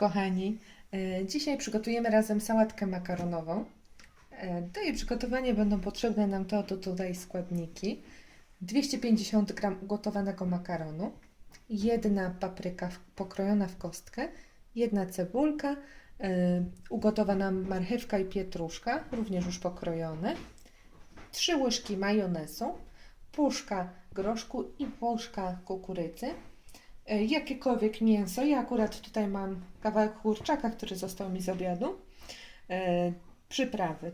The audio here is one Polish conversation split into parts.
kochani! E, Dzisiaj przygotujemy razem sałatkę makaronową. E, Do jej przygotowania będą potrzebne nam to, to tutaj składniki. 250 g ugotowanego makaronu, jedna papryka pokrojona w kostkę, jedna cebulka, e, ugotowana marchewka i pietruszka, również już pokrojone, trzy łyżki majonezu, puszka groszku i puszka kukurydzy, jakiekolwiek mięso. Ja akurat tutaj mam kawałek kurczaka, który został mi z obiadu. E, przyprawy.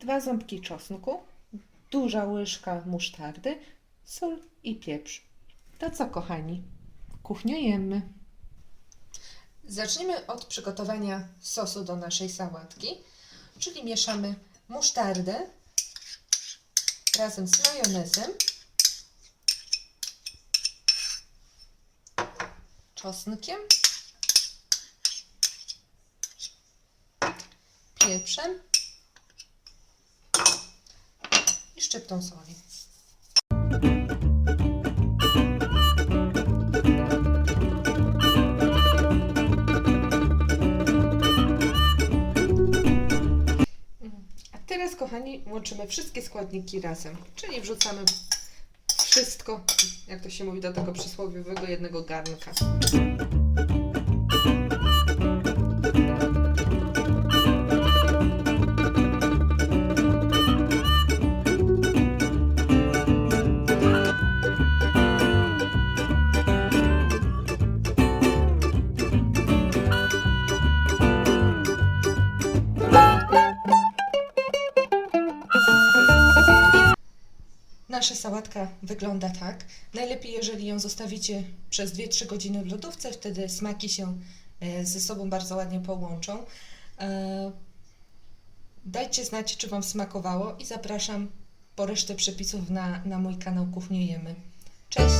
Dwa ząbki czosnku, duża łyżka musztardy, sól i pieprz. To co, kochani? Kuchniujemy. Zacznijmy od przygotowania sosu do naszej sałatki, czyli mieszamy musztardę razem z majonezem, czosnkiem, pieprzem i szczyptą soli. A teraz, kochani, łączymy wszystkie składniki razem, czyli wrzucamy wszystko, jak to się mówi, do tego przysłowiowego jednego garnka. Nasza sałatka wygląda tak. Najlepiej, jeżeli ją zostawicie przez 2-3 godziny w lodówce, wtedy smaki się e, ze sobą bardzo ładnie połączą. E, Dajcie znać, czy Wam smakowało i zapraszam po resztę przepisów na, na mój kanał Kuchniujemy. Cześć!